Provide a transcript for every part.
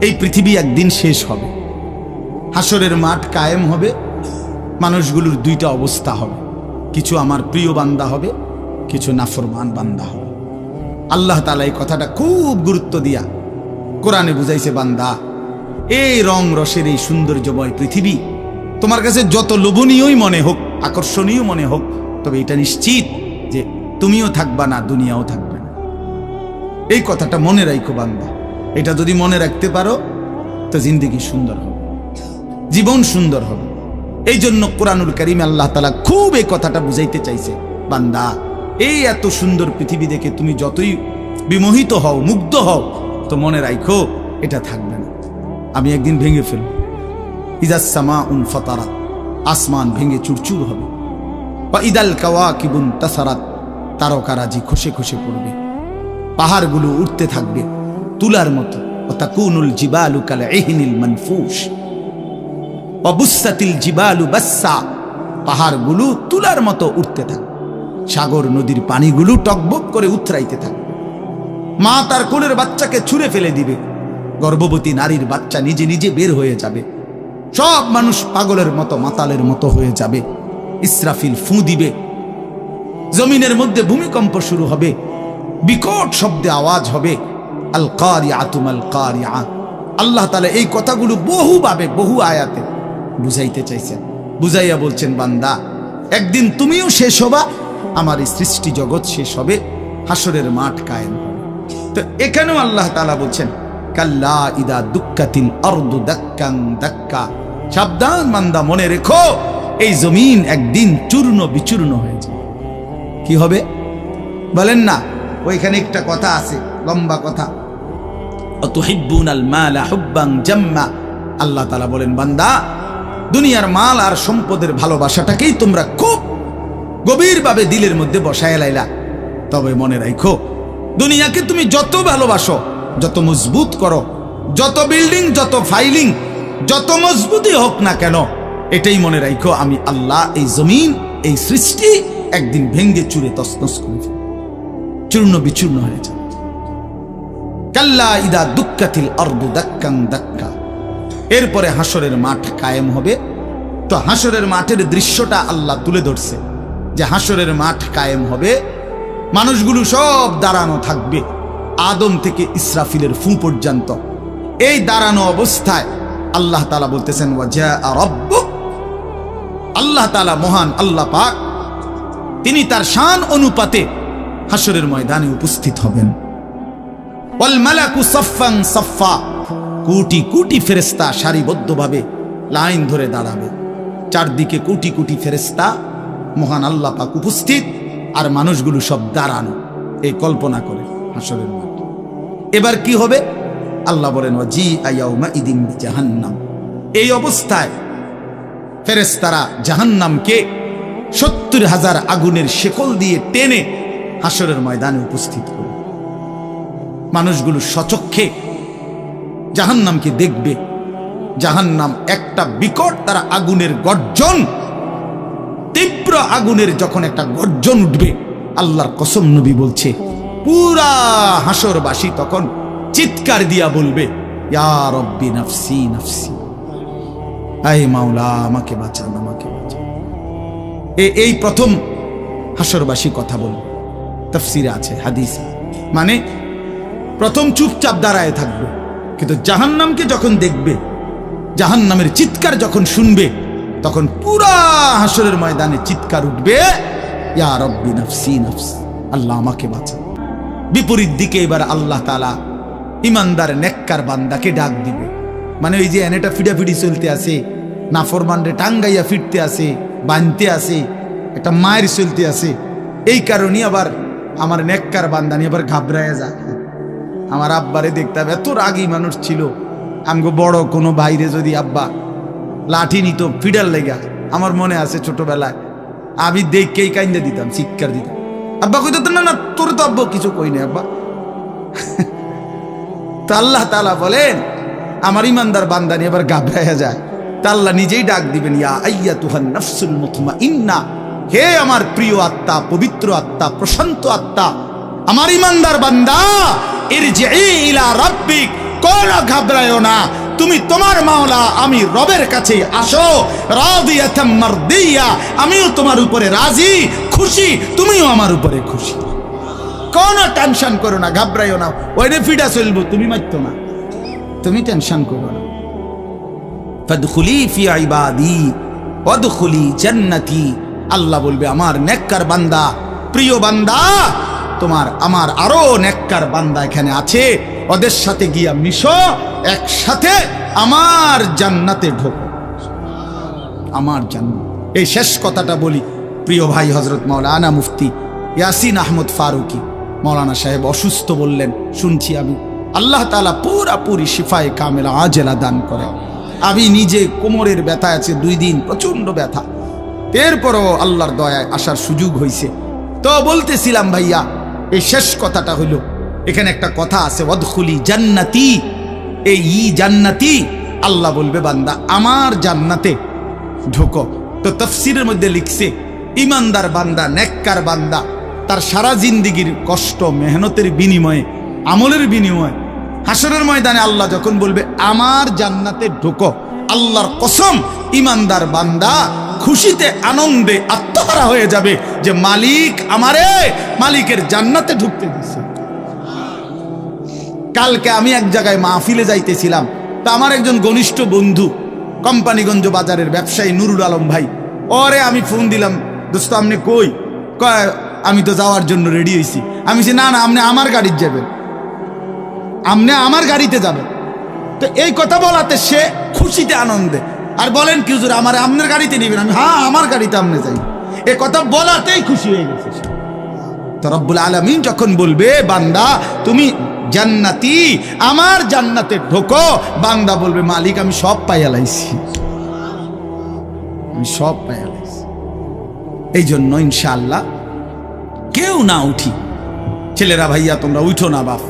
এই পৃথিবী একদিন শেষ হবে। হাসরের মাঠ কায়েম হবে। মানুষগুলোর দুইটা অবস্থা হবে। কিছু আমার প্রিয় বান্দা হবে, কিছু নাফরমান বান্দা হবে। আল্লাহ তালা এই কথাটা খুব গুরুত্ব দিয়া কোরআনে বুঝাইছে, বান্দা, এই রং রসের এই সৌন্দর্যময় পৃথিবী তোমার কাছে যত লোভনীয়ই মনে হোক, আকর্ষণীয় মনে হোক, তবে এটা নিশ্চিত যে তুমিও থাকবা না, দুনিয়াও থাকবে না। এই কথাটা মনে রাখো বান্দা। এটা যদি মনে রাখতে পারো, তো জিন্দিগি সুন্দর হবে। জীবন সুন্দর হবে। এই জন্য কোরআনুল করিম আল্লাহ তালা খুব এই কথাটা বুঝাইতে চাইছে, বান্দা, এই এত সুন্দর পৃথিবী দেখে তুমি যতই বিমোহিত হও, মুগ্ধ হও, তো মনে রাখো এটা থাকবে না। আমি একদিন ভেঙে ফেলব। ইজাসমা উন ফতারাত, আসমান ভেঙে চুরচুর হবে। বা ইদাল কাওয়া কিবুন তাসারাত, তারকারাজি খসে খসে পড়বে। পাহাড়গুলো উঠতে থাকবে। তুলার মতো। তাকুনুল জিবালু কাল অবুসাতিল জিবালু বাসা পাহাড়গুলো তুলার মতো উঠতে থাকবে সাগর নদীর পানিগুলো টকবক করে উথরাইতে থাকবে মা তার কোলের বাচ্চাকে ছুঁড়ে ফেলে দিবে। গর্ভবতী নারীর বাচ্চা নিজে নিজে বের হয়ে যাবে। সব মানুষ পাগলের মতো, মাতালের মতো হয়ে যাবে। ইসরাফিল ফু দিবে। জমিনের মধ্যে ভূমিকম্প শুরু হবে। বিকট শব্দে আওয়াজ হবে। আল কারিয়া তুমাল কারিয়া আল্লাহ তালা এই কথাগুলো বহুভাবে, বহু আয়াতে বুঝাইতে চাইছেন। বুঝাইয়া বলছেন, বান্দা, একদিন তুমিও শেষ হবা, আমার এই সৃষ্টি জগৎ শেষ হবে হাসরের মাঠ কায়েম তো এখানেও আল্লাহ তালা বলছেন, কাল্লা ইদা দুঃখাতিল অর্দু দাক্কাং দাক্কা। সাবধান বান্দা, মনে রেখো, এই জমিন একদিন চূর্ণ বিচূর্ণ হয়ে যাবে। কি হবে? বলেন না, ওইখানে একটা কথা আছে, লম্বা কথা। আল্লাহ তালা বলেন, বান্দা, দুনিয়ার মাল আর সম্পদের ভালোবাসাটাকেই তোমরা খুব গভীরভাবে দিলের মধ্যে বসায় লাইলা। তবে মনে রাখো দুনিয়াকে তুমি যত ভালোবাসো, যত মজবুত করো, যত বিল্ডিং, যত ফাইলিং, যত মজবুতই হোক না কেন, এটাই মনে রাখো আমি আল্লাহ এই জমিন, এই সৃষ্টি একদিন ভেঙ্গে চুরে তসনস করে চূর্ণ বিচূর্ণ হয়ে যাবে। কাল্লা ইদা দুঃখাতিল অর্দু দাক্কাং দাক্কা। এরপরে হাসরের মাঠ কায়েম হবে। তো হাসরের মাঠের দৃশ্যটা আল্লাহ তুলে ধরছে। যে হাসরের মাঠ কায়েম হবে, মানুষগুলো সব দাঁড়ানো থাকবে আদম থেকে ইসরাফিলের ফু পর্যন্ত। এই দাঁড়ানো অবস্থায় আল্লাহ তালা বলতেছেন আল্লাহ তালা মহান আল্লাহ পাক, তিনি তার শান অনুপাতে হাসরের ময়দানে উপস্থিত হবেন। ওয়াল মালাকু কোটি কোটি ফেরেস্তা সারিবদ্ধভাবে লাইন ধরে দাঁড়াবে। চারদিকে কোটি কোটি ফেরেস্তা মহান আল্লাহ উপস্থিত, আর মানুষগুলো সব দাঁড়ানো। এই কল্পনা করে হাসরের মাঠ। এবার কি হবে? আল্লাহ বলেন জি আয়াউমা ইদিন জাহান্নাম এই অবস্থায় ফেরেস্তারা জাহান্নামকে সত্তর হাজার আগুনের শেকল দিয়ে টেনে হাসরের ময়দানে উপস্থিত করবে। মানুষগুলো সচক্ষে জাহান্নামকে দেখবে। জাহান্নাম একটা বিকট তারা আগুনের গর্জন, তীব্র আগুনের যখন একটা গর্জন উঠবে, আল্লাহর কসম নবী বলছে, পুরা হাসরবাসী তখন চিৎকার দিয়া বলবে নাফসি নাফসি। মাওলা, আমাকে বাঁচান আমাকে বাঁচান। এই প্রথম হাসরবাসী কথা বলবে। তফসিরে আছে, হাদিস। মানে প্রথম চুপচাপ দাঁড়ায় থাকবে। কিন্তু জাহান্নামকে যখন দেখবে, জাহান্নামের চিৎকার যখন শুনবে, তখন পুরা হাসরের ময়দানে চিৎকার উঠবে আল্লাহ আমাকে বাঁচা। বিপরীত দিকে এবার আল্লাহ তালা ইমানদার নেককার বান্দাকে ডাক দিবে। মানে ওই যে এনেটা ফিডাফিডি চলতে আছে, নাফরমানরে টাঙ্গাইয়া ফিরতে আছে, বানতে আছে, একটা মায়ের চলতে আসে এই কারণে আবার আমার নেককার বান্দা নিয়ে আবার ঘাবড়ায় যায়। আমার আব্বারে দেখতাম, এত রাগী মানুষ ছিল। আমগো বড় কোনো বাইরে যদি আব্বা লাঠি নিত ফিডার লেগা, আমার মনে আছে ছোটবেলায়, আমি দেখকেই কাইন্দা দিতাম শিক্ষার দিতাম। আব্বা কইতো, না না, তোর তো আব্বা কিছু কই না আব্বা। তো আল্লাহ তালা বলেন, আমার ইমানদার বান্দানি এবার গাবড়াইয়া যায়। তা আল্লাহ নিজেই ডাক দিবেন, ইয়া আইয়া তুহান নফসুল মুতমা ইন্না হে আমার প্রিয় আত্মা, পবিত্র আত্মা, প্রশান্ত আত্মা, আমার ইমানদার বান্দা ইলা রাব্বিক। কোন ঘাবড়ায়ও না। তুমি তোমার মাওলা, আমি রবের কাছে আসো। মারদিয়া। আমিও তোমার উপরে রাজি, খুশি, তুমিও আমার উপরে খুশি। কোনো টেনশন করো না, ঘাবড়াইও না। ওইটা ফিডা চলবো, তুমি মারতো না। তুমি টেনশন করো না। ফাদখুলি ফি ইবাদি, ওয়াদখুলি জান্নাতি। আল্লাহ বলবে, আমার নেককার বান্দা, প্রিয় বান্দা তোমার, আমার আরও নেককার বান্দা এখানে আছে। ওদের সাথে গিয়া মিশো, একসাথে আমার জান্নাতে ঢোকো। আমার জান্নাত। এই শেষ কথাটা বলি, প্রিয় ভাই হজরত মাওলানা মুফতি ইয়াসিন আহমদ ফারুকি মৌলানা সাহেব অসুস্থ বললেন, শুনছি আমি, আল্লাহ তালা পুরাপুরি শিফায় কামেলা আজেলা দান করে। আমি নিজে কোমরের ব্যথা আছে, দুই দিন প্রচণ্ড ব্যথা। এরপরও আল্লাহর দয়ায় আসার সুযোগ হয়েছে তো বলতেছিলাম ভাইয়া এই শেষ কথাটা হইল, এখানে একটা কথা আছে ওদখুলি জান্নাতি। এই ই জান্নাতি, আল্লাহ বলবে, বান্দা, আমার জান্নাতে ঢোকো। তো তফসিরের মধ্যে লিখছে, ইমানদার বান্দা, নেককার বান্দা, তার সারা জিন্দিগির কষ্ট, মেহনতের বিনিময়ে, আমলের বিনিময়ে, হাসরের ময়দানে আল্লাহ যখন বলবে, আমার জান্নাতে ঢোকো, আল্লাহর কসম, ইমানদার বান্দা খুশিতে আনন্দে আত্মহারা হয়ে যাবে যে মালিক আমারে মালিকের জান্নাতে ঢুকতে দিচ্ছে কালকে আমি এক জায়গায় মাহফিলে যাইতেছিলাম। তা আমার একজন ঘনিষ্ঠ বন্ধু কোম্পানিগঞ্জ বাজারের ব্যবসায়ী নুরুল আলম ভাই ওরে আমি ফোন দিলাম দোস্ত আপনি কই? কয় আমি তো যাওয়ার জন্য রেডি হয়েছি আমি বলছি, না না আপনি আমার গাড়ির যাবেন। আপনি আমার গাড়িতে যাবেন? তো এই কথা বলাতে সে খুশিতে আনন্দে আর বলেন কি হুজুর, আমার আপনার গাড়িতে নেবেন, আমি হ্যাঁ আমার গাড়িতে আপনি যাই। এ কথা বলাতেই খুশি হয়ে গেছে। তো রব্বুল আলমিন যখন বলবে, বান্দা, তুমি জান্নাতি, আমার জান্নাতে ঢোকো, বান্দা বলবে, মালিক, আমি সব পাইয়ালাইছি আমি সব পাইয়ালাইছি এই জন্য ইনশাআল্লাহ কেউ না উঠি। ছেলেরা, ভাইয়া, তোমরা উঠো না বাপ।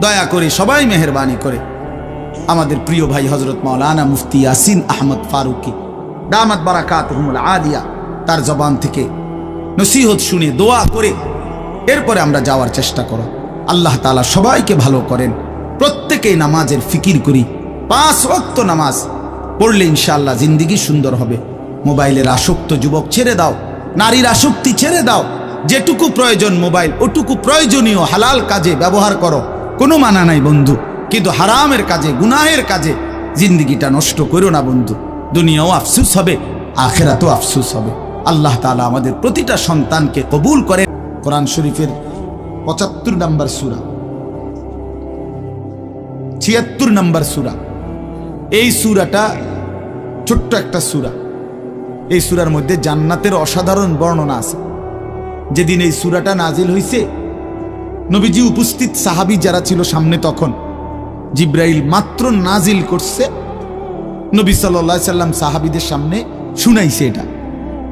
দয়া করে, সবাই মেহরবানি করে। আমাদের প্রিয় ভাই হজরত মাওলানা মুফতি ইয়াসিন আহমদ ফারুকি। দামাত বারাকাত হুমুল আলিয়া, তার জবান থেকে নসিহত শুনে দোয়া করে এরপরে আমরা যাওয়ার চেষ্টা করো। আল্লাহ তালা সবাইকে ভালো করেন। প্রত্যেকেই নামাজের ফিকির করি। পাঁচ ওয়াক্ত নামাজ পড়লে ইনশাআল্লাহ জিন্দিগি সুন্দর হবে। মোবাইলের আসক্ত যুবক ছেড়ে দাও, নারীর আসক্তি ছেড়ে দাও। যেটুকু প্রয়োজন মোবাইল, ওটুকু প্রয়োজনীয় হালাল কাজে ব্যবহার করো। কোনো মানা নাই বন্ধু। কিন্তু হারামের কাজে, গুনাহের কাজে জিন্দিগিটা নষ্ট করো না বন্ধু। দুনিয়াও আফসুস হবে, আখেরাতেও আফসুস হবে। আল্লাহ তাআলা আমাদের প্রতিটা সন্তানকে কবুল করে কোরআন শরীফের পঁচাত্তর নম্বর সুরা। ছিয়াত্তর নম্বর সুরা। এই সুরাটা ছোট্ট একটা সুরা। এই সুরার মধ্যে জান্নাতের অসাধারণ বর্ণনা আছে। যেদিন এই সুরাটা নাজিল হইছে, নবীজি উপস্থিত সাহাবী যারা ছিল সামনে তখন জিব্রাইল মাত্র নাজিল করছে। নবী সাল্লাহ সাল্লাম সাহাবিদের সামনে শুনাইছে এটা,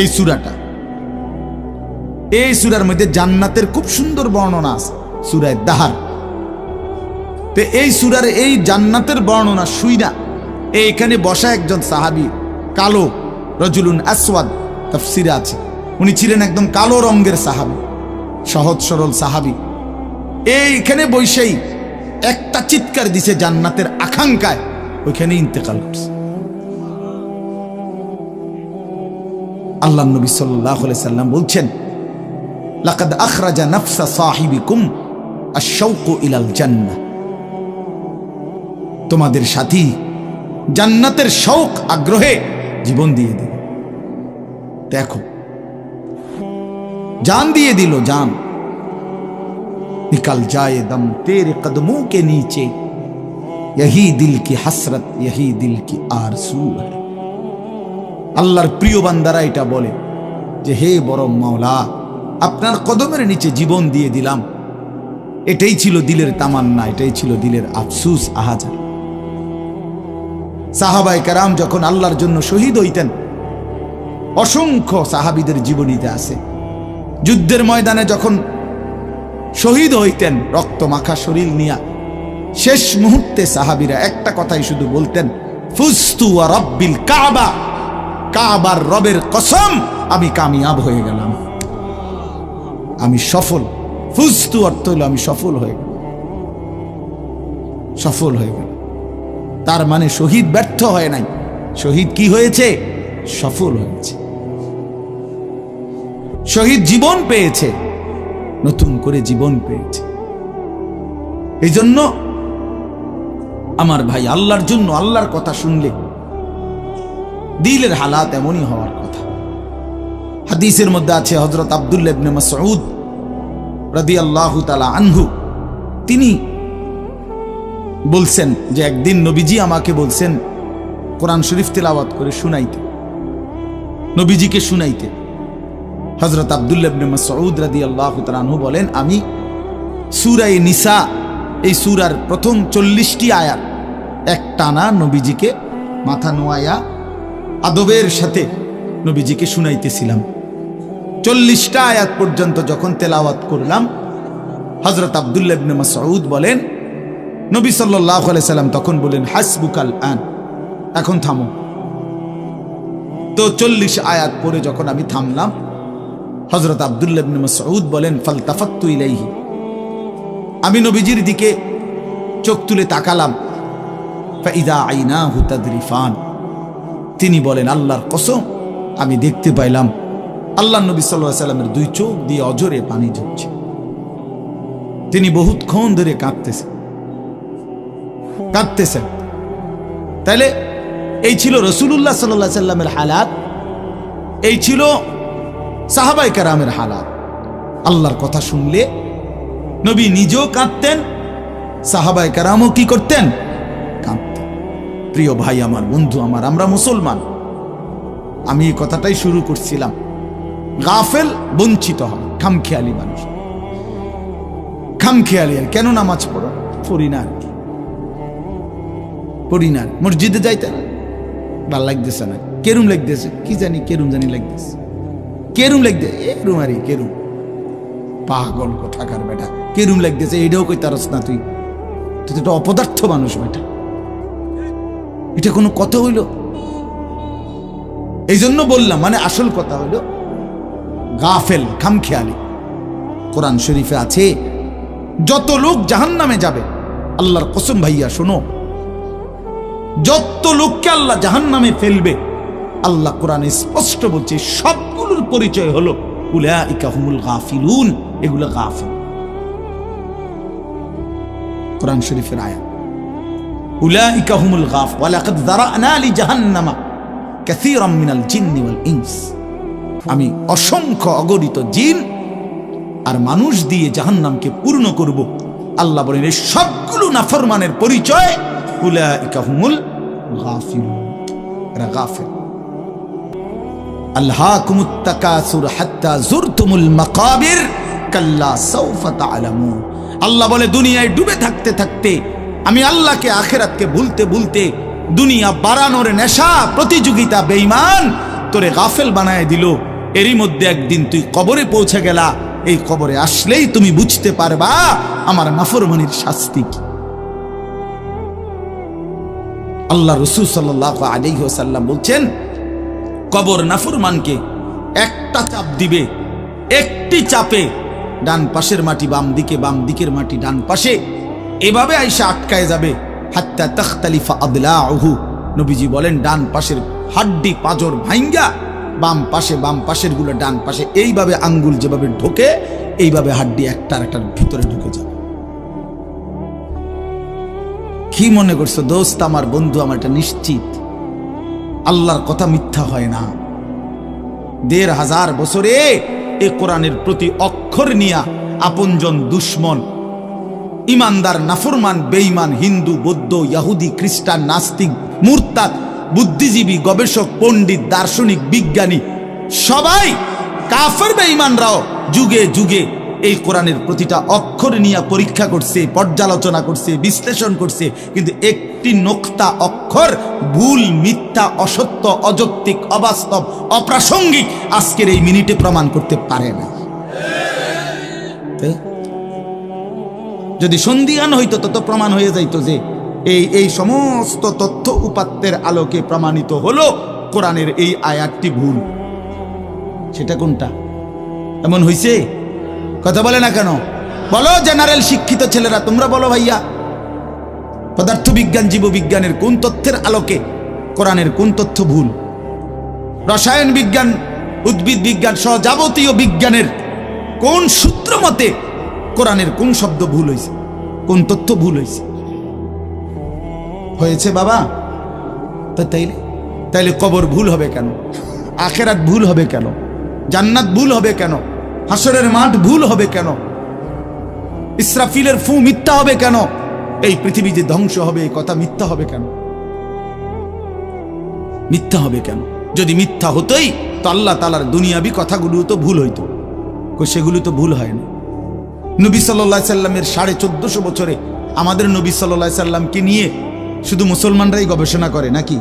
এই সুরাটা। এই সুরার মধ্যে জান্নাতের খুব সুন্দর বর্ণনা আছে, সুরায় দাহার। তো এই সুরার এই জান্নাতের বর্ণনা না এইখানে বসা একজন সাহাবি, কালো, রজুলুন আসওয়াদ, তফসিরে আছে। উনি ছিলেন একদম কালো রঙের সাহাবি, সহজ সরল সাহাবি। এইখানে বৈশাই একটা চিৎকার দিছে জান্নাতের আকাঙ্ক্ষায়। ওইখানে ইন্তেকাল করছে। আল্লাহ নবী সাল্লাহ সাল্লাম বলছেন, লাকাদ আখরাজা নাফসা সাহিবিকুম আশৌক ইলাল জান্না তোমাদের সাথী জান্নাতের শৌক আগ্রহে জীবন দিয়ে দিল। দেখো, জান দিয়ে দিল জান। निकल जाए दम तेरे कदमों के नीचे यही दिल की हसरत यही दिल की आरसू है আল্লাহর প্রিয় বান্দারা এটা বলে যে হে বড় মাওলা আপনার কদমের নিচে জীবন দিয়ে দিলাম এটাই ছিল দিলের তামান্না এটাই ছিল দিলের আফসুস আহাজার সাহাবাই কারাম যখন আল্লাহর জন্য শহীদ হইতেন অসংখ্য সাহাবিদের জীবনীতে আছে যুদ্ধের ময়দানে যখন শহীদ হইতেন রক্ত মাখা শরীর নিয়া। শেষ মুহূর্তে সাহাবিরা একটা কথাই শুধু বলতেন, ফুস্তু আর রব্বিল কাবা। কাবার রবের কসম, আমি কামিয়াব হয়ে গেলাম। আমি সফল। ফুস্তু অর্থ হইল আমি সফল হয়ে গেলাম। সফল হয়ে গেল তার মানে শহীদ ব্যর্থ হয় নাই। শহীদ কি হয়েছে? সফল হয়েছে। শহীদ জীবন পেয়েছে। নতুন করে জীবন পেয়েছে। এই জন্য আমার ভাই আল্লাহর জন্য আল্লাহর কথা শুনলে দিলের হালাত এমনই হওয়ার কথা। হাদিসের মধ্যে আছে হজরত আবদুল্লাবনে মাসউদ রাদি আল্লাহ তালা আনহু। তিনি বলছেন যে একদিন নবীজি আমাকে বলছেন, কোরআন শরীফ তেলাওয়াত করে শুনাইতে। নবীজিকে শুনাইতে। হজরত আবদুল্লাবনে মাসউদ রাদি আল্লাহ তালানহু বলেন, আমি সুরাই নিসা, এই সুরার প্রথম চল্লিশটি আয়াত এক টানা নবীজিকে মাথা নোয়াইয়া আদবের সাথে নবীজিকে শুনাইতেছিলাম। চল্লিশটা আয়াত পর্যন্ত যখন তেলাওয়াত করলাম হজরত আবদুল্লাবনে মাসউদ বলেন, নবী সাল্লাহ সাল্লাম তখন বলেন, হাসবুকাল আন, এখন থামো। তো চল্লিশ আয়াত পরে যখন আমি থামলাম হজরত আবদুল্লাবনে মাসউদ বলেন, ফালতাফাত্তু ইলাইহি। আমি নবীজির দিকে চোখ তুলে তাকালাম। ফাইদা আইনা হুতাদরিফান তিনি বলেন, আল্লাহর কসম, আমি দেখতে পাইলাম, আল্লাহ নবী সাল্লাহ সাল্লামের দুই চোখ দিয়ে অজরে পানি ঝরছে। তিনি বহুতক্ষণ ধরে কাঁদতেছেন কাঁদতেছেন। তাইলে এই ছিল রসুল্লাহ সাল্লাহ সাল্লামের হালাত। এই ছিল সাহাবাই কারামের হালাত। আল্লাহর কথা শুনলে নবী নিজেও কাঁদতেন, সাহাবাই কারামও কি করতেন? কাঁদতেন। প্রিয় ভাই, আমার বন্ধু, আমার, আমরা মুসলমান। আমি এই কথাটাই শুরু করছিলাম। গাফেল বঞ্চিত হয় খামখেয়ালি মানুষ। খামখেয়ালি আর কেন নামাজ পড়ো? পড়ি না আর কি। পড়ি না মসজিদে যাইতে না ভালো লাগতেছে না। কেরুম লাগতেছে। কি জানি কেরুম জানি লাগতেছে। কেরুম লাগতে এরুম আরে, কেরুম। পাগল কোথাকার বেটা, কেরুম লাগতেছে এইটাও কই তারস না তুই। তুই তো একটা অপদার্থ মানুষ বেটা। এটা কোনো কথা হইল? এই জন্য বললাম মানে আসল কথা হইল, গাফেল, খামখেয়ালি। কোরআন শরীফে আছে, যত লোক জাহান নামে যাবে, আল্লাহর কসম ভাইয়া, শোনো। যত লোককে আল্লাহ জাহান নামে ফেলবে, আল্লাহ কোরআনে স্পষ্ট বলছে সবগুলোর পরিচয় হলো গাফিল। আমি অসংখ্য অগণিত জিন আর মানুষ দিয়ে জাহান্নামকে পূর্ণ করব। আল্লাহ বলেন, এই সবগুলো নাফরমানের পরিচয় উলাইকা হুমুল গাফিলুন। এরা গাফিল। আল্লাহ বলে, দুনিয়ায় ডুবে থাকতে থাকতে আমি আল্লাহকে আখেরাতকে ভুলতে ভুলতে দুনিয়া বাড়ানোর নেশা প্রতিযোগিতা বেঈমান তোরে গাফেল বানায় দিল। এরই মধ্যে একদিন তুই কবরে পৌঁছে গেলা। এই কবরে আসলেই তুমি বুঝতে পারবা আমার নাফরমানির শাস্তি কি। আল্লাহ রসুল সাল্লাহ আলাইহি ওয়াসাল্লাম বলছেন কবর নাফরমানকে একটা চাপ দিবে, একটি চাপে ডান পাশের মাটি বাম দিকে, বাম দিকের মাটি ডান পাশে। এভাবে আইসা আটকায় যাবে। হাত্তা তখতালিফা আদলা আহু নবীজি বলেন, ডান পাশের হাড্ডি পাজর ভাইঙ্গা, বাম পাশে, বাম পাশেরগুলো ডান পাশে। এইভাবে আঙ্গুল যেভাবে ঢোকে, এইভাবে হাড্ডি একটার একটার ভিতরে ঢুকে যাবে। কি মনে করছ দোস্ত, আমার বন্ধু আমার এটা নিশ্চিত? আল্লাহর কথা মিথ্যা হয় না। দেড় হাজার বছরে এ কোরআনের প্রতি অক্ষর নিয়া আপনজন দুশ্মন, ইমানদার, নাফরমান, বেঈমান, হিন্দু, বৌদ্ধ, ইয়াহুদি, খ্রিস্টান, নাস্তিক, মুরতাদ, বুদ্ধিজীবী, গবেষক, পণ্ডিত, দার্শনিক, বিজ্ঞানী, সবাই কাফের, বেঈমানরাও যুগে যুগে এই কোরআনের প্রতিটা অক্ষর নিয়ে পরীক্ষা করছে, পর্যালোচনা করছে, বিশ্লেষণ করছে, কিন্তু একটি নোক্তা অক্ষর ভুল, মিথ্যা, অসত্য, অযৌক্তিক, অবাস্তব, অপ্রাসঙ্গিক আজকের এই মিনিটে প্রমাণ করতে পারে না। যদি সন্ধিয়ান হইতো, তত প্রমাণ হয়ে যাইতো যে এই এই সমস্ত তথ্য উপাত্তের আলোকে প্রমাণিত হলো কোরআনের এই আয়াতটি ভুল। সেটা কোনটা? এমন হইছে? কথা বলে না কেন? বলো জেনারেল শিক্ষিত ছেলেরা, তোমরা বলো ভাইয়া। পদার্থবিজ্ঞান, জীববিজ্ঞানের কোন তথ্যের আলোকে কোরআনের কোন তথ্য ভুল? রসায়ন বিজ্ঞান, উদ্ভিদ বিজ্ঞান সহ যাবতীয় বিজ্ঞানের কোন সূত্র মতে কোরআনের কোন শব্দ ভুল হয়েছে কোন তথ্য ভুল হয়েছে হয়েছে বাবা। তা তাইলে? তাইলে কবর ভুল হবে কেন? আখেরাত ভুল হবে কেন? জান্নাত ভুল হবে কেন? হাসরের মাঠ ভুল হবে কেন? ইসরাফিলের ফু মিথ্যা হবে কেন? এই পৃথিবী যে ধ্বংস হবে, এই কথা মিথ্যা হবে কেন? মিথ্যা হবে কেন? যদি মিথ্যা হতোই, তো আল্লাহ তালার দুনিয়াবি কথাগুলো তো ভুল হইতো। সেগুলো তো ভুল হয় না। নবী সাল্লাহ সাল্লামের সাড়ে চোদ্দশো বছরে আমাদের নবী সাল্লাহ সাল্লামকে নিয়ে শুধু মুসলমানরাই গবেষণা করে নাকি?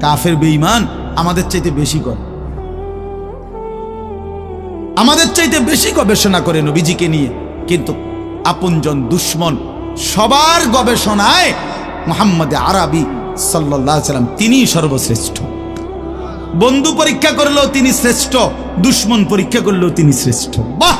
কাফের বেঈমান আমাদের চাইতে বেশি করে। আমাদের চাইতে বেশি গবেষণা করে নবীজিকে নিয়ে। কিন্তু আপনজন দুশ্মন সবার গবেষণায় মোহাম্মদ আরবি সাল্লাহ সাল্লাম তিনি সর্বশ্রেষ্ঠ। বন্ধু পরীক্ষা করলেও তিনি শ্রেষ্ঠ, দুশ্মন পরীক্ষা করলেও তিনি শ্রেষ্ঠ। বাহ!